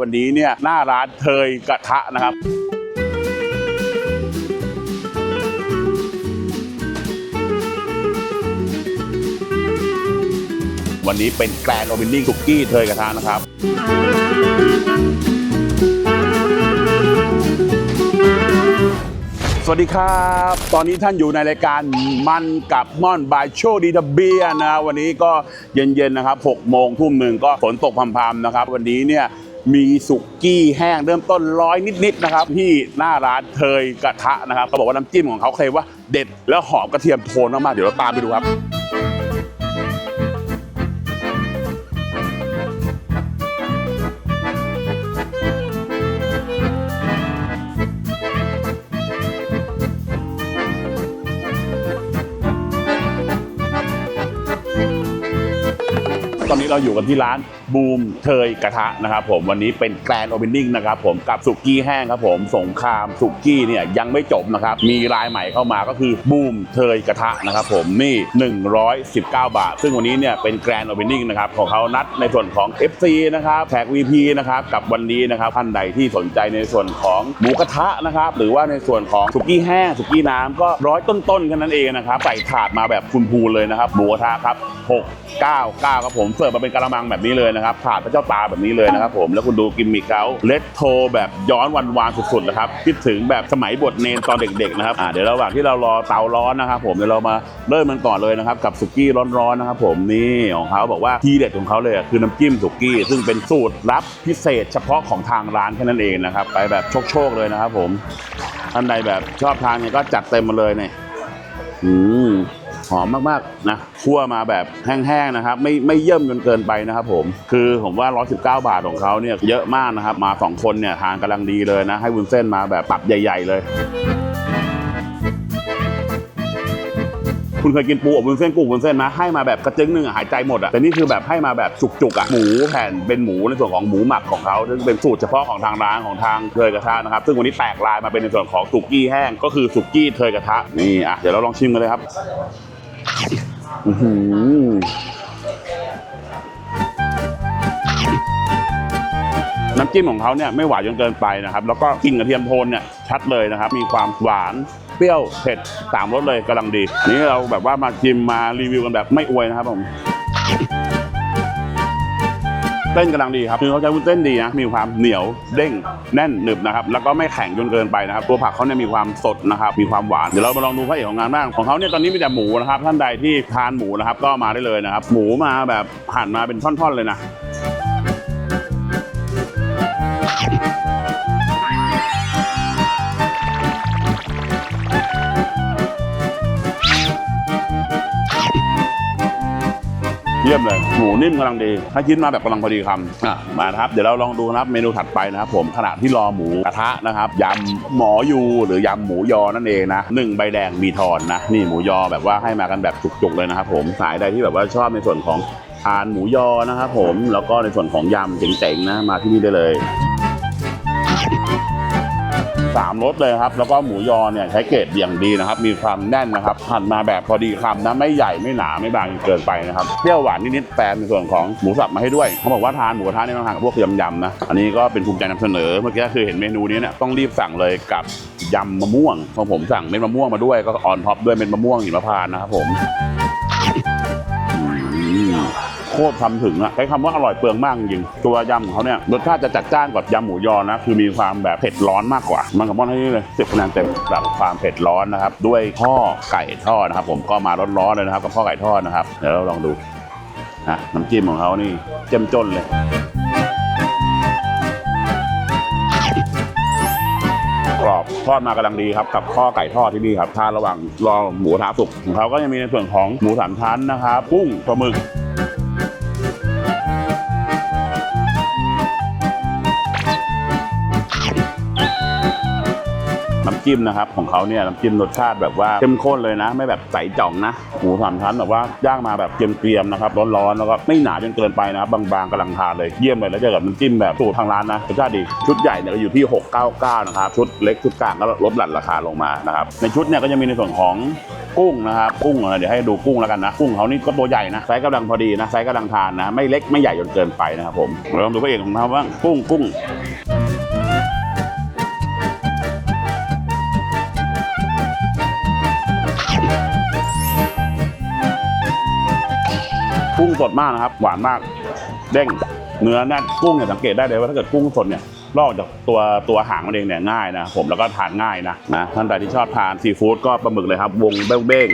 วันนี้เนี่ยหน้าร้านเทยกระทะนะครับวันนี้เป็นแกรนโอเ n น n ิ n งสุกกี้เทยกระทะนะครับ สวัสดีครับ ตอนนี้ท่านอยู่ในรายการมันกับม่อนบายโชดีทเบียนะ วันนี้ก็เย็นๆนะครับ6โมงทุ่มหนึ่งก็ฝนตกพรำๆนะครับ วันนี้เนี่ย มีสุกี้แห้งเริ่มต้นร้อยนิดๆนะครับที่หน้าร้านเทยกระทะนะครับเขาบอกว่าน้ำจิ้มของเขาเคลมว่าเด็ดแล้วหอมกระเทียมโทนมากๆเดี๋ยวเราตามไปดูครับตอนนี้เราอยู่กันที่ร้านบูมเทยกระทะนะครับผมวันนี้เป็นแกรนด์โอเ n น n ิ n งนะครับผมกับสุกี้แห้งครับผมสงครามสุกี้เนี่ยยังไม่จบนะครับมีรายใหม่เข้ามาก็คือบูมเทยกระทะนะครับผมนี่ 119 บาท ซึ่งวันนี้เนี่ยเป็นแกรนด์โอเ n น n ิ n งนะครับของเขานัดในส่วนของ FC นะครับแขก VP นะครับกับวันนี้นะครับท่านใดที่สนใจในส่วนของหมูกระทะนะครับหรือว่าในส่วนของสุกี้แห้งสุกี้น้ำก็ร้อยต้นๆแค่นั้นเองนะครับใส่ถาดมาแบบคุณพูเลยนะครับหมูกระทะครับ699ครับผมเสิร์ฟมาเป็นกระมังแบบนี้เลยนะครับถาดพระเจ้าตาแบบนี้เลยนะครับผมแล้วคุณดูกิมมิคเขาเลตโทแบบย้อนวันวานสุดๆนะครับคิดถึงแบบสมัยบทเนนตอนเด็กๆนะครับอ่าเดี๋ยวระหว่างที่เรารอเตาร้อนนะครับผมเดี๋ยวเรามาเริ่มมันก่อนเลยนะครับกับสุกี้ร้อนๆนะครับผมนี่ของเขาบอกว่าทีเด็ดของเขาเลยคือน้ำจิ้มสุกี้ ซึ่งเป็นสูตรลับพิเศษ เฉพาะของทางร้านแค่นั้นเองนะครับไปแบบโชคๆเลยนะครับผมท่านใดแบบชอบทานเนี่ยก็จัดเต็มมาเลยเนี่ยอืม หอมมากๆนะคั่วมาแบบแห้งๆนะครับ ไม่ไม่เยิ่มจนเกินไปนะครับผมคือผมว่า 119 บาทของเขาเนี่ยเยอะมากนะครับ มาสองคนเนี่ยทานกำลังดีเลยนะ ให้วุ้นเส้นมาแบบปรับใหญ่ ๆ เลย คุณเคยกินปูอบวุ้นเส้นกุ้งวุ้นเส้นนะให้มาแบบกระจึงหนึ่งอะหายใจหมดอะแต่นี่คือแบบให้มาแบบจุกๆอะหมูแผ่นเป็นหมูในส่วนของหมูหมักของเขาซึ่งเป็นสูตรเฉพาะของทางร้านของทางเทยกระทะนะครับ ซึ่งวันนี้แตกลายมาเป็นในส่วนของสุกี้แห้งก็คือสุกี้เทยกระทะนี่อะเดี๋ยวเราลองชิมกันเลยครับ อื้อหือน้ำจิ้มของเขาเนี่ยไม่หวานจนเกินไปนะครับ แล้วก็กลิ่นกระเทียมโทนเนี่ยชัดเลยนะครับ มีความหวานเปรี้ยวเผ็ดสามรสเลยกำลังดีนนี่เราแบบว่ามาชิมมารีวิวกันแบบไม่อวยนะครับผม เต้นกำลังดีครับคือเขาใช้วุ้นเส้นดีนะมีความเหนียวเด้งแน่นหนึบนะครับแล้วก็ไม่แข็งจนเกินไปนะครับตัวผักเขาเนี่ยมีความสดนะครับมีความหวานเดี๋ยวเรามาลองดูพระเอกของงานบ้างของเขาเนี่ยตอนนี้มีแต่หมูนะครับท่านใดที่ทานหมูนะครับก็มาได้เลยนะครับหมูมาแบบหั่นมาเป็นท่อนๆเลยนะ ยี่ยมเลย หมูนิ่มกำลังดี ถ้าชิ้นมาแบบกำลังพอดีคำอะมานะครับ เดี๋ยวเราลองดูนะครับ เมนูถัดไปนะครับผมขณะที่รอหมูกระทะนะครับยำหมอยูหรือยำหมูยอนั่นเองนะหนึ่งใบแดงมีทอนนะนี่หมูยอแบบว่าให้มากันแบบจุกๆเลยนะครับผมสายใดที่แบบว่าชอบในส่วนของทานหมูยอนะครับผมแล้วก็ในส่วนของยำเจ๋งๆนะมาที่นี่ได้เลย สามรสเลยครับ แล้วก็หมูยอเนี่ยใช้เกรดอย่างดีนะครับ มีความแน่นนะครับหั่นมาแบบพอดีคำนะไม่ใหญ่ไม่หนาไม่บางเกินไปนะครับเปรี้ยวหวานนิดๆแปมในส่วนของหมูสับมาให้ด้วยเขาบอกว่าทานหมูกระทะเนี่ยต้องทานกับพวกยำๆนะอันนี้ก็เป็นภูมิใจนำเสนอเมื่อกี้คือเห็นเมนูนี้เนี่ยต้องรีบสั่งเลยกับยำมะม่วงเพราะผมสั่งเม็ดมะม่วงมาด้วยก็ออนท็อปด้วยเม็ดมะม่วงหิมพานต์นะครับผม คตรทำถึงอะใช้คำว่าอร่อยเปลืองมากจริงตัวยำของเขาเนี่ยรสชาติจะจัดจ้านกว่ายำหมูยอนะคือมีความแบบเผ็ดร้อนมากกว่า มันกับมอนให้นี่เลยสิบคะแนนเต็มกับความเผ็ดร้อนนะครับ ด้วยข้อไก่ทอดนะครับ ผมก็มาร้อนๆเลยนะครับกับข้อไก่ทอดนะครับเดี๋ยวเราลองดูนะน้ำจิ้มของเขานี่เจ้มจนเลยกรอบทอดมากำลังดีครับกับข้อไก่ทอดที่นี่ครับทานระหว่างรอหมูกระทะสุกของเขาก็ยังมีในส่วนของหมูสามชั้นนะครับกุ้งปลาหมึก จิ้มนะครับของเขาเนี่ยน้ำจิ้มรสชาติแบบว่าเข้มข้นเลยนะ ไม่แบบใสจ่องนะหมูสามชั้นแบบว่าย่างมาแบบเกรียมๆนะครับร้อนๆแล้วก็ไม่หนาจนเกินไปนะครับบางๆกำลังทานเลยเยี่ยมเลยแล้วเจอกับน้ำจิ้มแบบสูตรทางร้านนะรสชาติดีชุดใหญ่เนี่ยก็อยู่ที่ 699 นะครับชุดเล็กชุดกลางก็ลดหลั่นราคาลงมานะครับในชุดเนี่ยก็จะมีในส่วนของกุ้งนะครับกุ้งเดี๋ยวให้ดูกุ้งแล้วกันนะ กุ้งเขานี่ก็ตัวใหญ่นะไซส์กำลังพอดีนะไซส์กำลังทานนะ ไม่เล็กไม่ใหญ่จนเกินไปนะครับผมเราลองดูพระเอกของเขาบ้างกุ้งกุ้ง สดมากนะครับ หวานมาก เด้ง เนื้อแน่นกุ้งเนี่ยสังเกตได้เลยว่าถ้าเกิดกุ้งสดเนี่ยลอกจากตัวตัวหางมันเองเนี่ยง่ายนะผมแล้วก็ทานง่ายนะนะท่านใดที่ชอบทานซีฟู้ดก็ปลาหมึกเลยครับ วงเบ้งเบ้ง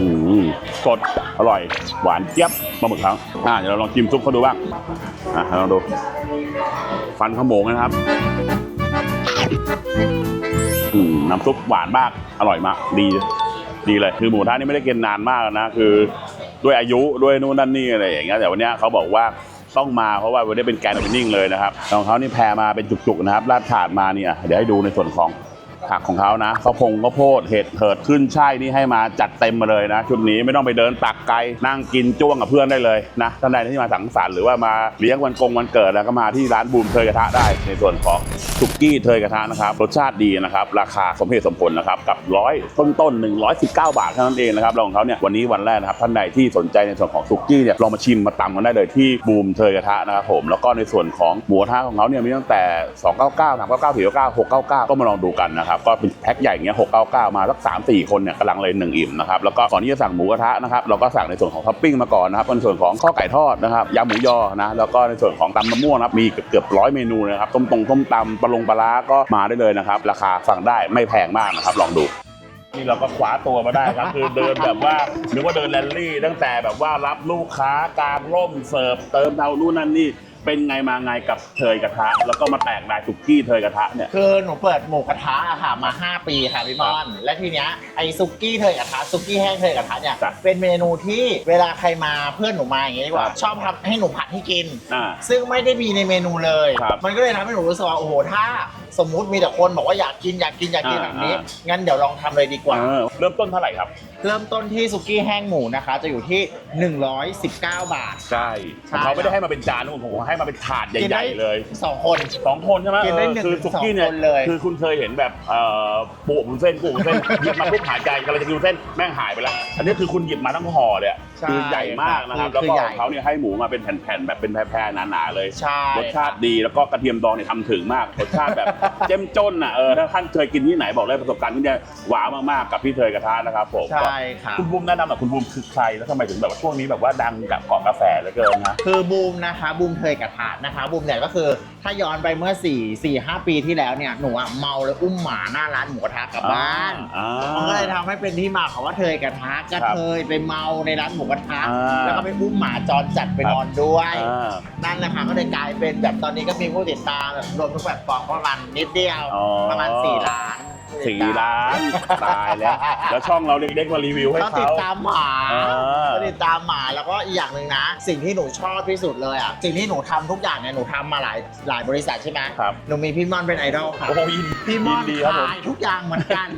อืมสดอร่อย หวานเจี๊ยบปลาหมึกเขาอ่าเดี๋ยวเราลองชิมซุปเขาดูบ้างอะลองดู ฟันขโมงนะครับอืมน้ำซุปหวานมาก อร่อยมาก ดี ดีเลยคือหมูทะนี่ไม่ได้กินนานมากนะคือ ด้วยอายุด้วยนู่นนั่นนี่อะไรอย่างเงี้ยแต่วันเนี้ยเขาบอกว่าต้องมาเพราะว่าวันนี้เป็นแกนด์โอเพนนิ่งเลยนะครับของเขานี่แพรมาเป็นจุกๆนะครับราดถาดมาเนี่ยเดี๋ยวให้ดูในส่วนของ ผักของเขานะข้าวพงข้าวโพดเห็ดเหิดขึ้นช่ายนี่ให้มาจัดเต็มมาเลยนะ ชุดนี้ไม่ต้องไปเดินตักไกลนั่งกินจ้วงกับเพื่อนได้เลยนะท่านใดที่มาสังสรรค์หรือว่ามาเลี้ยงวันกงวันเกิดแล้วก็มาที่ร้านบูมเทยกระทะได้ ในส่วนของสุกี้เทยกระทะนะครับรสชาติดีนะครับราคาสมเหตุสมผลนะครับกับร้อยต้นต้นๆ119บเก้าบาทเท่านั้นเองนะครับแล้วของเขาเนี่ยวันนี้วันแรกนะครับท่านใดที่สนใจในส่วนของสุกี้เนี่ยลองมาชิมมาตำกันได้เลยที่บูมเทยกระทะนะครับผมแล้วก็ในส่วนของหมูกระทะของเขาเนี่ยมีตั้งแต่299 399 499 699 ก็มาลองดูกันนะครับก็เป็นแพ็คใหญ่อย่างเงี้ย699มาสัก3 4คนเนี่ยกำลังเลยหนึ่งอิ่มนะครับแล้วก็ก่อนที่จะสั่งหมูกระทะนะครับเราก็สั่งในส่วนของท็อปปิ้งมาก่อนนะครับในส่วนของข้อไก่ทอดนะครับยำหมูยอนะแล้วก็ในส่วนของตำมะม่วงนะครับมีเกือบเกือบร้อยเมนูนะครับต้มตรงต้มตำปลาลงปลาร้าก็มาได้เลยนะครับราคาสั่งได้ไม่แพงมากนะครับลองดูนี่เราก็คว้าตัวมาได้ครับคือเดินแบบว่านึกว่าเดินแรลลี่ ตั้งแต่แบบว่ารับลูกค้ากางร่มเสิร์ฟเติมเท่านู่นนั่นนี่ เป็นไงมาไงกับเทยกระทะ แล้วก็มาแตกลายสุกี้เทยกระทะเนี่ยคือหนูเปิดหมูกระทะอะค่ะมา 5 ปีค่ะพี่มอน และทีเนี้ยไอ้ซุกี้เทยกระทะซุกี้แห้งเทยกระทะเนี่ยจ้ะเป็นเมนูที่เวลาใครมาเพื่อนหนูมาอย่างงี้ดีกว่าครับชอบทำให้หนูผัดให้กิน อ่า ซึ่งไม่ได้มีในเมนูเลย ครับมันก็เลยทำให้หนูรู้สึกว่าโอ้โหถ้า สมมุติมีแต่คนบอกว่าอยากกินอยากกินอยากกินอ่าแบบนี้อ่างั้นเดี๋ยวลองทำเลยดีกว่า เออเริ่มต้นเท่าไหร่ครับ เริ่มต้นที่ซุกี้แห้งหมูนะคะ จะอยู่ที่ 119 บาท ใช่ ใช่ เขาไม่ได้ให้มาเป็นจานนะผมผมให้มาเป็นถาดกินใหได้ญ่ๆเลยสองคนสองคนใช่ไหมกินได้เออหนึ่งคือถึงสุกี้เนี่ยสองคนเลย คือคุณเคยเห็นแบบเอ่อปูบุนเส้นปูบุนเส้นหยิบมาปุ๊บหายใจกำลังจะกินวุ้นเส้นแม่งหายไปแล้วอันนี้คือคุณหยิบมาทั้งห่อเลยอะใช่คือใหญ่มากนะครับคือแล้วก็ใหญ่ เขาเนี่ยให้หมูมาเป็นแผ่นๆแบบเป็นแพรๆหนาๆเลย ใช่ รสชาติดีแล้วก็กระเทียมดองเนี่ยทำถึงมากรสชาติแบบ เจ้มจนอะเออถ้าท่านเคยกินที่ไหนบอกเลยประสบการณ์ที่เนี่ยว้าวมากๆกับพี่เทยกระทะนะครับผมใช่ค่ะคุณบูมแนะนำหน่อยคุณบูมคือใครแล้วทำไมถึงแบบว่าช่วงนี้แบบว่าดังกับเกาะกาแฟเหลือเกินนะ คือบูมนะคะบูมเทยกระทะนะคะบูมเนี่ยก็คือถ้าย้อนไปเมื่อ4 4 5 ปีที่แล้วเนี่ยหนูอะเมาแล้วอุ้มหมาหน้าร้านหมูกระทะกลับบ้านอ่า มันก็เลยทำให้เป็นที่มาของว่าเทยกระทะกระเทยไปเมาในร้านหมูกระทะอ่า แล้วก็ไปอุ้มหมาจรจัดไปนอนด้วย อ่านั่นแหละค่ะก็เลยกลายเป็นแบบตอนนี้ก็มีผู้ติดตามแบบรวมทุกแพลตฟอร์มประมาณนิดเดียว อ๋อประมาณ4ล้าน สี่ล้านตายแล้ว แล้วช่องเราเล็กๆมารีวิวให้ก็ติเขาดตามหมาอ่าก็ติดตามหมาแล้วก็อีกอย่างหนึ่งนะ สิ่งที่หนูชอบที่สุดเลยอะ สิ่งที่หนูทำทุกอย่างเนี่ยหนูทำมาหลายหลายบริษัทใช่ไหมครับ หนูมีพี่ม่อนเป็นไอดอลค่ะ โอ้โหยินพี่ม่อนยินดีครับผม ขายทุกอย่างเหมือนกัน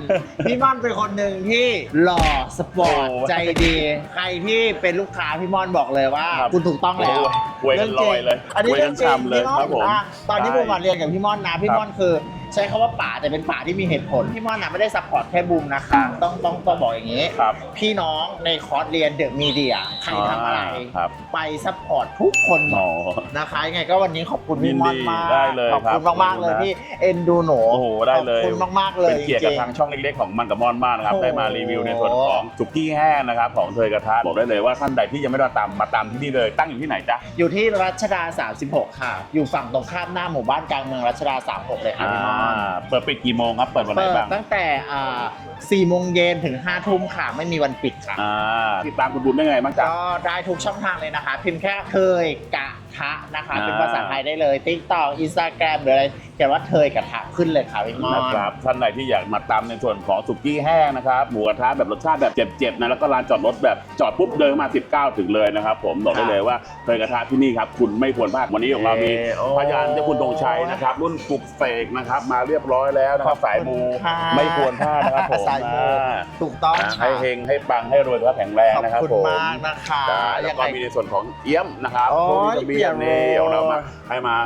พี่ม่อนเป็นคนหนึ่งที่หล่อสปอร์ตโอ้ใจดี ใครที่เป็นลูกค้าพี่ม่อนบอกเลยว่า ครับคุณถูกต้องแล้ว โอ้โห อวยกันลอยเลยอันนี้อวยเรื่กัอนงจริงฉ่ำเลยพี่ม่อครันบผมอะตอนที่ใช่ผมมาเรียนกับพี่ม่อนนะพี่ครับม่อนคือ ใช้คำว่าป่าแต่เป็นป่าที่มีเหตุผลพี่ม่อนนะไม่ได้ซัพพอร์ตแค่บูมนะคะต้องต้องต้องบอกอย่างนี้ ครับ พี่น้องในคอร์สเรียนเดอะมีเดียใครทำอะไรครับ ไปซัพพอร์ตทุกคนหมอ๋อ ดนะคะยังไงก็วันนี้ขอบคุณยิพี่นม่ดีอนมากได้เลยขอบคุณครับมากๆเลยขอบคุณนะ ที่เอ็นดูหนูโอ้โหได้เลยขอบคุณมากๆเลยเป็นเกียรติกับจริงๆ ทางช่องเล็กๆของมันกับมอนมากนะครับโอ้โห ได้มารีวิวในส่วนของสุกี้แห้งนะครับของเทยกระทะบอกได้เลยว่าท่านใดที่ยังไม่ได้ตามมาตามที่นี่เลยตั้งอยู่ที่ไหนจ๊ะ อยู่ที่รัชดา 36 ค่ะ อยู่ฝั่งตรงข้ามหน้าหมู่บ้านกลางเมืองรัชดา 36 เลยค่ะพี่ม่อนอ่าเปิดปิดกี่โมงครับ เปิดวันไหนเปิดบ้างตั้งแต่อ่า4โมงเย็นถึง 5 ทุ่มค่ะ ไม่มีวันปิดค่ะอ่าติดตามคุณบุญได้ไงบ้างจ๊ะ ก็ได้ทุกช่องทางเลยนะคะ พิมพ์แค่เคยกะทะนะคะอ่าเป็นภาษาไทยได้เลย TikTok Instagram หรืออะไร ขียนว่าเทยกระทะขึ้นเลยค่ะพี่มอนนะครับท่านใดที่อยากมาตำในส่วนของสุกี้แห้งนะครับหมูกระทะแบบรสชาติแบบเจ็บๆนะแล้วก็ลานจอดรถแบบจอดปุ๊บเดินมา 19 ถึงเลยนะครับ ผมบอกได้เลยว่าเคยกระทะที่นี่ครับ คุณไม่ควรพลาดวันนี้ของเรามีเอ่อโอ้ พยานเจ้าคุณธงชัยนะครับ รุ่นปลุกเสกนะครับ มาเรียบร้อยแล้วนะครับสายมูค่ะไม่ควรพลาดนะครับผมสายมู อ่าถูกต้องนะค่ะให้เฮงให้ปังให้รวยสุขภาพแข็งแรงขอบนะครับคุณผมมากนะคะจ้าแล้วก็ยังไง มีในส่วนของเอี้ยมนะครับโอ้ยโชคดีทะเบียนนี่เปลี่ยนโรเรามาให้มา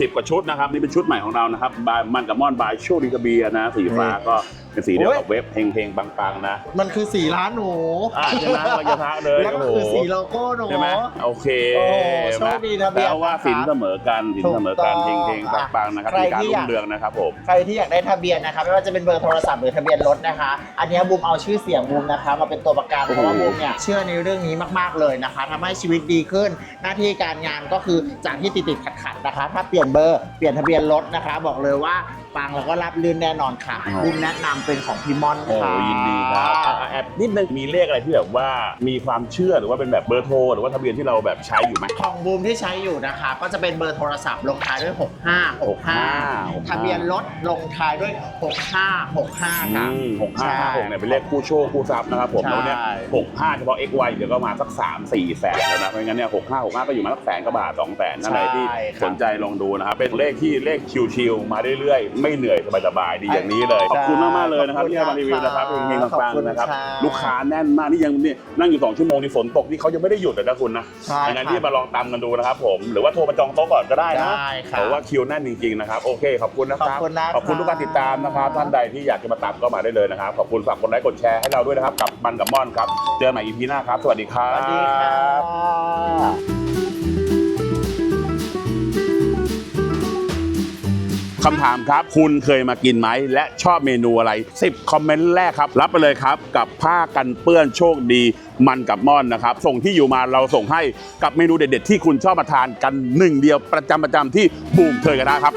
10 กว่าชุดนะครับ นี่เป็นชุดใหม่ของเรานะครับบายมันกับมอนบายโชคดีทะเบียนะสีฟ้าก็ เป็นสีเดียวกับเว็บเฮงเฮงๆปังๆนะมันคือสีร้านหนูอ่าใช่ไหมเราจะทะเลยแล้วก็โอ้โหคือสีโลโก้หนู ใช่ไหมโอเคโอ้โหเห็นไหมโชคดีทะเบียนแล้วว่านะครับสินเสมอกันสินเสมอกันถูเฮกงต้องเฮงๆปังๆนะครับใครมีการที่รุ่อยาก งเรืองนะครับผม ใครที่อยากได้ทะเบียนนะคะไม่ว่าจะเป็นเบอร์โทรศัพท์หรือทะเบียนรถนะคะ อันเนี้ยบูมเอาชื่อเสียงบูมนะคะ มาเป็นตัวประกันโอ้เพโห ราะว่าบูมเนี่ยเชื่อในเรื่องนี้มากๆเลยนะคะทำให้ชีวิตดีขึ้น หน้าที่การงานก็คือจากที่ติดติดขัดขัดๆนะคะ ถ้าเปลี่ยนเบอร์เปลี่ยนทะเบียนรถนะคะ บอกเลยว่า ปังแล้วก็รับลื่นแน่นอนค่ะอ๋อบูมแนะนำเป็นของพี่มอนโอ้ค่ะยินดีครับอะอะ แอบนิดนึงมีเลขอะไรที่แบบว่ามีความเชื่อหรือว่าเป็นแบบเบอร์โทรหรือว่าทะเบียนที่เราแบบใช้อยู่ไหม ของบูมที่ใช้อยู่นะคะ ก็จะเป็นเบอร์โทรศัพท์ลงท้ายด้วย 6565ทะเบียนรถลงท้ายด้วย 6565ค่ะ หกห้าห้าหกเนี่ยเป็นเลขคู่โชคคู่ทรัพย์นะครับผมใช่ แล้วเนี่ยหกห้าเฉพาะ x y เดี๋ยวก็มาสักสามสี่แสนแล้วนะเพราะงั้นเนี่ยหกห้าหกห้าก็อยู่มาสักแสนกว่าบาทสองแสนอะไรที่ใช่ครับสนใจลองดูนะครับเป็นเลขที่เลขชิวๆมาเรื่อยๆ ไม่เหนื่อยสบายๆดีอย่างนี้เลย ขอบคุณมากๆเลยนะครับที่ให้มารีวิวนะครับเฮงๆปังๆนะครับลูกค้าแน่นมากนี่ยังนี่นั่งอยู่สองชั่วโมงนี่ฝนตกนี่เขายังไม่ได้หยุดเลยนะคุณนะใช่ดังนั้นค่ะที่มาลองตามกันดูนะครับผม หรือว่าโทรมาจองโต๊ะก่อนก็ได้นะได้ครับเพราะว่าคิวแน่นจริงๆนะครับโอเคขอบคุณนะครับขอบคุณนะครับ ขอบคุณทุกการติดตามนะครับท่านใดที่อยากจะมาตามก็มาได้เลยนะครับขอบคุณฝากกดไลค์กดแชร์ให้เราด้วยนะครับกับมันกับม่อนครับเจอกันใหม่อีพีหน้าครับสวัสดีครับ สวัสดีค่ะ คำถามครับ คุณเคยมากินไหม และชอบเมนูอะไร 10 คอมเมนต์แรกครับ รับไปเลยครับ กับผ้ากันเปื้อนโชคดี มันกับม่อนนะครับ ส่งที่อยู่มาเราส่งให้กับเมนูเด็ด ๆ ที่คุณชอบมาทานกันหนึ่งเดียวประจำประจำที่บูมเคยกระทะครับ